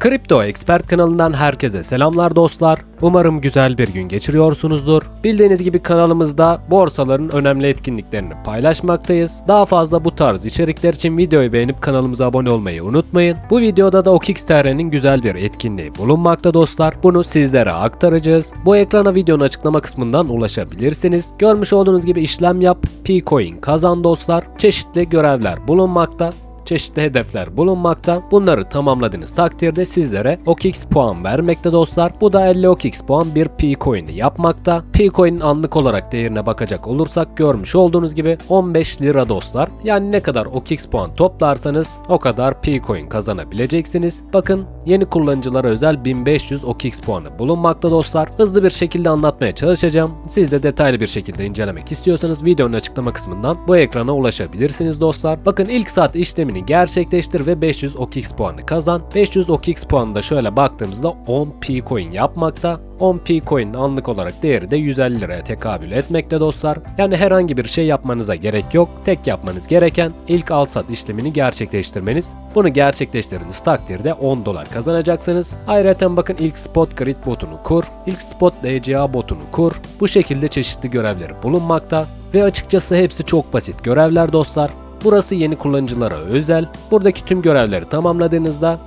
Kripto Expert kanalından herkese selamlar dostlar. Umarım güzel bir gün geçiriyorsunuzdur. Bildiğiniz gibi kanalımızda borsaların önemli etkinliklerini paylaşmaktayız. Daha fazla bu tarz içerikler için videoyu beğenip kanalımıza abone olmayı unutmayın. Bu videoda da OKX.TR'nin güzel bir etkinliği bulunmakta dostlar. Bunu sizlere aktaracağız. Bu ekrana videonun açıklama kısmından ulaşabilirsiniz. Görmüş olduğunuz gibi işlem yap, P-Coin kazan dostlar. Çeşitli görevler bulunmakta çeşitli hedefler bulunmakta. Bunları tamamladığınız takdirde sizlere OKX puan vermekte dostlar. Bu da 50 OKX puan bir P-Coin'i yapmakta. P-Coin'in anlık olarak değerine bakacak olursak görmüş olduğunuz gibi 15 lira dostlar. Yani ne kadar OKX puan toplarsanız o kadar P-Coin kazanabileceksiniz. Bakın yeni kullanıcılara özel 1500 OKX puanı bulunmakta dostlar. Hızlı bir şekilde anlatmaya çalışacağım. Siz de detaylı bir şekilde incelemek istiyorsanız videonun açıklama kısmından bu ekrana ulaşabilirsiniz dostlar. Bakın ilk saat işlemini gerçekleştir ve 500 OKX puanı kazan. 500 OKX puanı da şöyle baktığımızda 10 P coin yapmakta. 10 P coin'in anlık olarak değeri de 150 liraya tekabül etmekte dostlar. Yani herhangi bir şey yapmanıza gerek yok. Tek yapmanız gereken ilk al sat işlemini gerçekleştirmeniz. Bunu gerçekleştirdiğiniz takdirde 10 dolar kazanacaksınız. Ayrıca bakın ilk spot grid botunu kur, ilk spot DCA botunu kur. Bu şekilde çeşitli görevleri bulunmakta ve açıkçası hepsi çok basit görevler dostlar. Burası yeni kullanıcılara özel. Buradaki tüm görevleri tamamladığınızda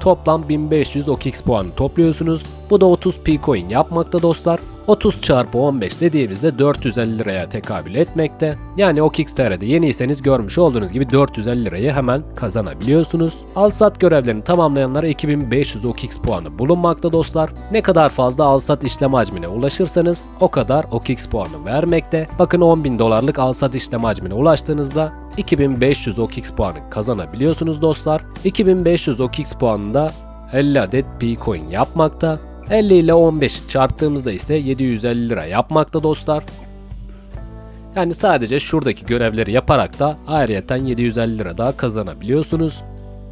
toplam 1500 OKX puanı topluyorsunuz. Bu da 30 P-Coin yapmakta dostlar. 30 çarpı 15 dediğimizde 450 liraya tekabül etmekte. Yani OKX.TR'de yeniyseniz görmüş olduğunuz gibi 450 lirayı hemen kazanabiliyorsunuz. Al sat görevlerini tamamlayanlara 2500 OKX puanı bulunmakta dostlar. Ne kadar fazla al sat işlem hacmine ulaşırsanız o kadar OKX puanı vermekte. Bakın 10.000 dolarlık al sat işlem hacmine ulaştığınızda 2500 OKX puanı kazanabiliyorsunuz dostlar. 2500 OKX puanında 50 adet P-Coin yapmakta. 50 ile 15 çarptığımızda ise 750 lira yapmakta dostlar. Yani sadece şuradaki görevleri yaparak da ayrıyeten 750 lira daha kazanabiliyorsunuz.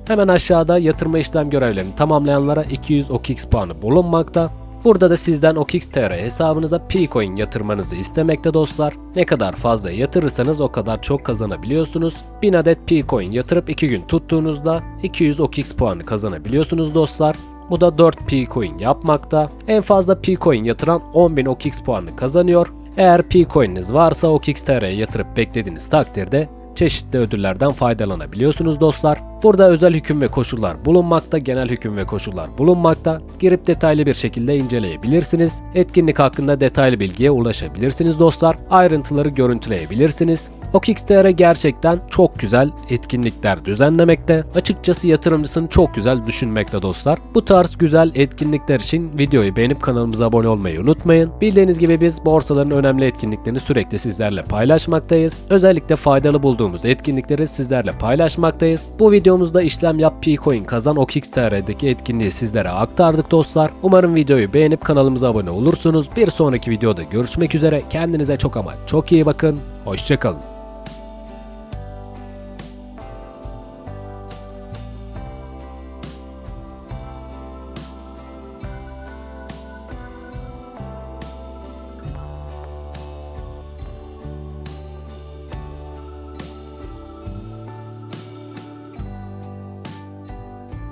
Hemen aşağıda yatırma işlem görevlerini tamamlayanlara 200 OKX puanı bulunmakta. Burada da sizden OKX.TR hesabınıza P-Coin yatırmanızı istemekte dostlar. Ne kadar fazla yatırırsanız o kadar çok kazanabiliyorsunuz. 1000 adet P-Coin yatırıp 2 gün tuttuğunuzda 200 OKX puanı kazanabiliyorsunuz dostlar. Bu da 4 P-Coin yapmakta. En fazla P-Coin yatıran 10.000 OKX puanı kazanıyor. Eğer P-Coin'iniz varsa OKX.TR'ye yatırıp beklediğiniz takdirde çeşitli ödüllerden faydalanabiliyorsunuz dostlar. Burada özel hüküm ve koşullar bulunmakta, genel hüküm ve koşullar bulunmakta. Girip detaylı bir şekilde inceleyebilirsiniz. Etkinlik hakkında detaylı bilgiye ulaşabilirsiniz dostlar. Ayrıntıları görüntüleyebilirsiniz. OKX.TR gerçekten çok güzel etkinlikler düzenlemekte. Açıkçası yatırımcısını çok güzel düşünmekte dostlar. Bu tarz güzel etkinlikler için videoyu beğenip kanalımıza abone olmayı unutmayın. Bildiğiniz gibi biz borsaların önemli etkinliklerini sürekli sizlerle paylaşmaktayız. Özellikle faydalı bulduğumuz etkinlikleri sizlerle paylaşmaktayız. Bu videomuzda işlem yap P-Coin kazan OKX.TR'deki etkinliği sizlere aktardık dostlar. Umarım videoyu beğenip kanalımıza abone olursunuz. Bir sonraki videoda görüşmek üzere. Kendinize çok ama çok iyi bakın. Hoşçakalın.